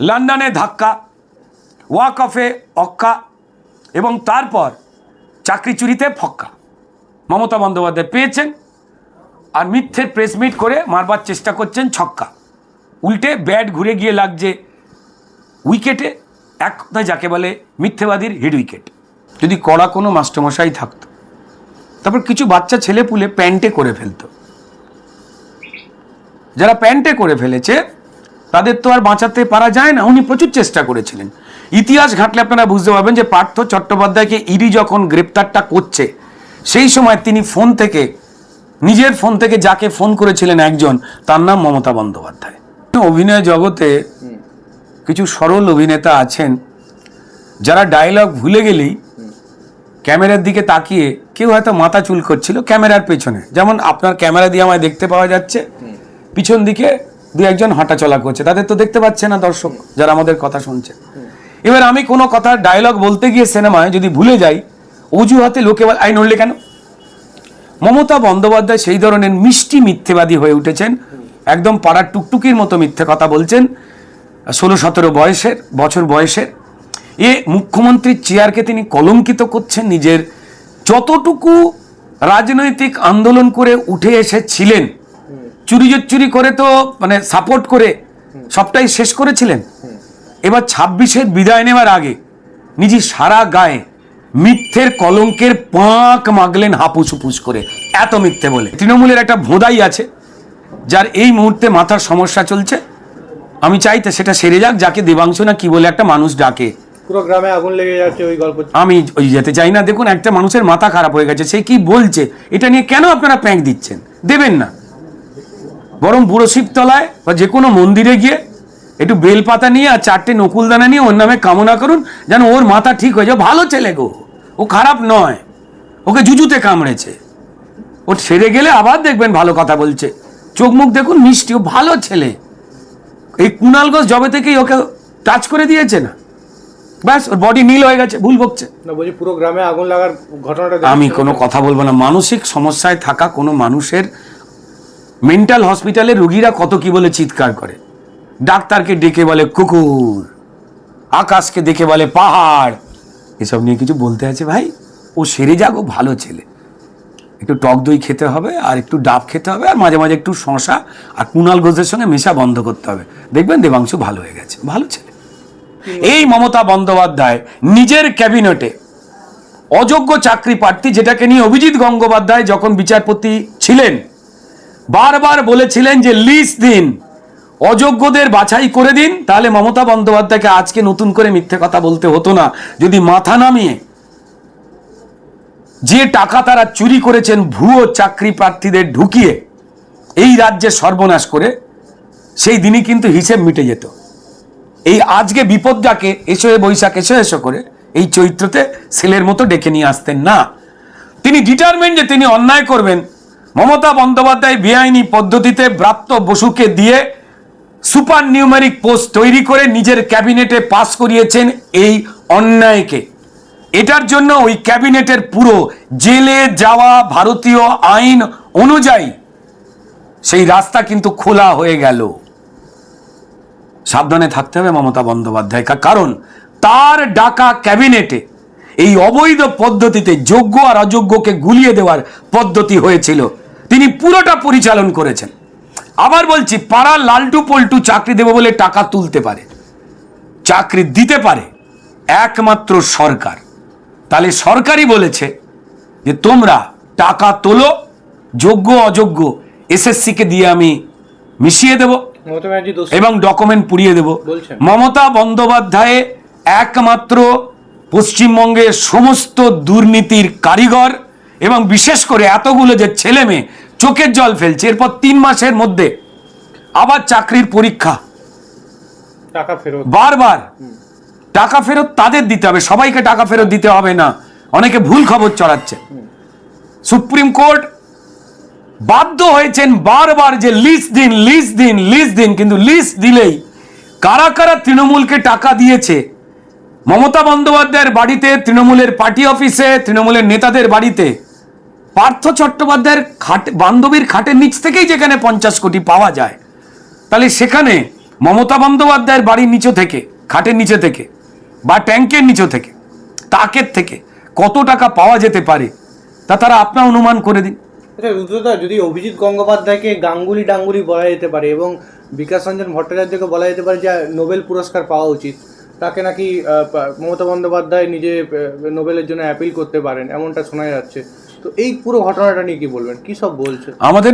লন্ডনে ধাক্কা ওয়াক অফে অক্কা এবং তারপর চাকরি চুরিতে ফক্কা। মমতা বন্দ্যোপাধ্যায় পেয়েছেন আর মিথ্যে প্রেস মিট করে মারবার চেষ্টা করছেন ছক্কা। উল্টে ব্যাট ঘুরে গিয়ে লাগছে উইকেটে এক কথায় যাকে বলে মিথ্যেবাদীর হেড উইকেট যদি কড়া কোনো মাস্টারমশাই থাকতো, তারপর কিছু বাচ্চা ছেলে পুলে প্যান্টে করে ফেলতো। যারা প্যান্টে করে ফেলেছে তাদের তো আর বাঁচাতে পারা যায় না। উনি প্রচুর চেষ্টা করেছিলেন। ইতিহাস ঘাটলে আপনারা বুঝতে পারবেন যে পার্থ চট্টোপাধ্যায়কে ইডি যখন গ্রেপ্তারটা করছে, সেই সময় তিনি ফোন থেকে, নিজের ফোন থেকে যাকে ফোন করেছিলেন একজন, তার নাম মমতা বন্দ্যোপাধ্যায়। অভিনয় জগতে কিছু সরল অভিনেতা আছেন, যারা ডায়লগ ভুলে গেলেই ক্যামেরার দিকে তাকিয়ে কেউ হয়তো মাথা চুল করছিল ক্যামেরার পেছনে। যেমন আপনার ক্যামেরা দিয়ে আমায় দেখতে পাওয়া যাচ্ছে, পিছন দিকে দু একজন হাঁটাচলা করছে। তাদের তো দেখতে পাচ্ছে না দর্শক যারা আমাদের কথা শুনছে। এবার আমি কোনো কথা ডায়লগ বলতে গিয়ে সিনেমায় যদি ভুলে যাই, অজুহাতে লোকে আই নড়লে কেন? মমতা বন্দ্যোপাধ্যায় সেই ধরনের মিষ্টি মিথ্যেবাদী হয়ে উঠেছেন। একদম পাড়ার টুকটুকির মতো মিথ্যে কথা বলছেন। ষোলো সতেরো বয়সের, বছর বয়সের। এ মুখ্যমন্ত্রীর চেয়ারকে তিনি কলঙ্কিত করছেন। নিজের যতটুকু রাজনৈতিক আন্দোলন করে উঠে এসেছিলেন চুরি চুরি করে তো মানে সাপোর্ট করে সবটাই শেষ করেছিলেন? এবার ছাব্বিশের বিদায় নেওয়ার আগে নিজে সারা গায়ে মিথ্যের কলঙ্কের পাঁক মাগলেন হাপুস হুপুস করে। এত মিথ্যে বলে। তৃণমূলের একটা ভোঁদাই আছে যার এই মুহূর্তে মাথার সমস্যা চলছে। আমি চাইতে সেটা সেরে যাক যাকে দেবাংশ না কি বলে একটা মানুষ ডাকে। পুরো গ্রামে আগুন লেগে যাচ্ছে ওই গল্প। আমি ওই যেতে চাই না। দেখুন একটা মানুষের মাথা খারাপ হয়ে গেছে সে কি বলছে? এটা নিয়ে কেন আপনারা প্যাঁক দিচ্ছেন? দেবেন না। বরং বুড়ো শিবতলায় বা যে কোনো মন্দিরে গিয়ে একটু বেলপাতা নিয়ে আর চারটে নকুলদানা নিয়ে ওর নামে কামনা করুন যেন ওর মাথা ঠিক হয়ে যায়। ভালো ছেলে গো। ও খারাপ নয়। ওকে জুজুতে কামড়েছে। ও সেরে গেলে আবার দেখবেন ভালো কথা বলছে। চোখ মুখ দেখুন মিষ্টি ও ভালো ছেলে। এই কুণাল ঘোষ জবে থেকেই ওকে টাচ করে দিয়েছে না? ব্যাস ওর বডি নীল হয়ে গেছে ভুল বকছে। না বলছি পুরো গ্রামে আগুন লাগার ঘটনাটা আমি কোনো কথা বলব না। মানসিক সমস্যায় থাকা কোনো মানুষের মেন্টাল হসপিটালে রুগীরা কত কি বলে চিৎকার করে। ডাক্তারকে ডেকে বলে, কুকুর! আকাশকে দেখে বলে, পাহাড়! এসব নিয়ে কিছু বলতে আছে ভাই? ও সেরে যাক, ও ভালো ছেলে। একটু টক দই খেতে হবে, আর একটু ডাব খেতে হবে, আর মাঝে মাঝে একটু শশা আর কুণাল ঘোষের সঙ্গে মেশা বন্ধ করতে হবে। দেখবেন দেবাংশু ভালো হয়ে গেছে, ভালো ছেলে। এই মমতা বন্দ্যোপাধ্যায় নিজের ক্যাবিনেটে অযোগ্য চাকরি প্রার্থী যেটাকে নিয়ে অভিজিৎ গঙ্গোপাধ্যায় যখন বিচারপতি ছিলেন বারবার বলেছিলেন যে লিস দিন। অযোগ্যদের বাছাই করে দিন। তাহলে মমতা বন্দ্যোপাধ্যায়কে আজকে নতুন করে মিথ্যে কথা বলতে হতো না। যদি মাথা নামিয়ে যে টাকা তারা চুরি করেছেন ভুয়ো চাকরি প্রার্থীদের ঢুকিয়ে এই রাজ্যে সর্বনাশ করে, সেই দিনই কিন্তু হিসেব মিটে যেত। এই আজকে বিপদটাকে এসো এ বৈশাখ, এসো এসো করে এই চরিত্রতে ছেলের মতো ডেকে নিয়ে আসতেন না। তিনি ডিটারমেন্ট যে তিনি অন্যায় করবেন। মমতা বন্দ্যোপাধ্যায় বেআইনি পদ্ধতিতে ব্রাত্য বসুকে দিয়ে সুপার নিউমেরিক পোস্ট তৈরি করে নিজের ক্যাবিনেটে পাস করিয়েছেন এই অন্যায়কে। এটার জন্য ওই ক্যাবিনেটের পুরো জেলে যাওয়া ভারতীয় আইন অনুযায়ী সেই রাস্তা কিন্তু খোলা হয়ে গেল। সাবধানে থাকতে হবে মমতা বন্দ্যোপাধ্যায় কারণ তার ডাকা ক্যাবিনেটে এই অবৈধ পদ্ধতিতে যোগ্য আর অযোগ্যকে গুলিয়ে দেওয়ার পদ্ধতি হয়েছিল। তিনি পুরোটা পরিচালন করেছেন। আবার বলছি পাড়ার লালটু পল্টু চাকরি দেবো বলে টাকা তুলতে পারে চাকরি দিতে পারে একমাত্র সরকার। তাহলে সরকারই বলেছে যে তোমরা টাকা তোলো যোগ্য অযোগ্য এসএসসিকে দিয়ে আমি মিশিয়ে দেবো এবং ডকুমেন্ট পুড়িয়ে দেব। মমতা বন্দ্যোপাধ্যায় একমাত্র পশ্চিমবঙ্গের সমস্ত দুর্নীতির কারিগর এবং বিশেষ করে এতগুলো যে ছেলে মেয়ে চোখের জল ফেলছে। এরপর তিন মাসের মধ্যে আবার চাকরির পরীক্ষা। টাকা ফেরত। বারবার। টাকা ফেরত তাদের দিতে হবে। সবাইকে টাকা ফেরত দিতে হবে না। অনেকে ভুল খবর চড়াচ্ছে সুপ্রিম কোর্ট বাধ্য হয়েছেন বারবার যে লিস্ট দিন লিস্ট দিন লিস্ট দিন। কিন্তু লিস্ট দিলেই কারা কারা তৃণমূলকে টাকা দিয়েছে? মমতা বন্দ্যোপাধ্যায়ের বাড়িতে তৃণমূলের পার্টি অফিসে তৃণমূলের নেতাদের বাড়িতে পার্থ চট্টোপাধ্যায়ের খাট, বান্ধবীর খাটের নিচ থেকেই যেখানে পঞ্চাশ কোটি পাওয়া যায়, তাহলে সেখানে মমতা বন্দ্যোপাধ্যায়ের বাড়ির নিচে থেকে, খাটের নিচে থেকে বা ট্যাঙ্কের নিচে থেকে, তাকের থেকে কত টাকা পাওয়া যেতে পারে, তা তারা আপনার অনুমান করে দিন। আচ্ছা রুদ্রদা, যদি অভিজিৎ গঙ্গোপাধ্যায়কে গাঙ্গুলি ডাঙ্গুলি বলা যেতে পারে এবং বিকাশ রঞ্জন ভট্টাচার্যকে বলা যেতে পারে যে নোবেল পুরস্কার পাওয়া উচিত, তাকে নাকি মমতা বন্দ্যোপাধ্যায় নিজে নোবেলের জন্য অ্যাপিল করতে পারেন, এমনটা শোনা যাচ্ছে। তো এই পুরো ঘটনাটা নিয়ে কি বলবেন? কি সব বলছে? আমাদের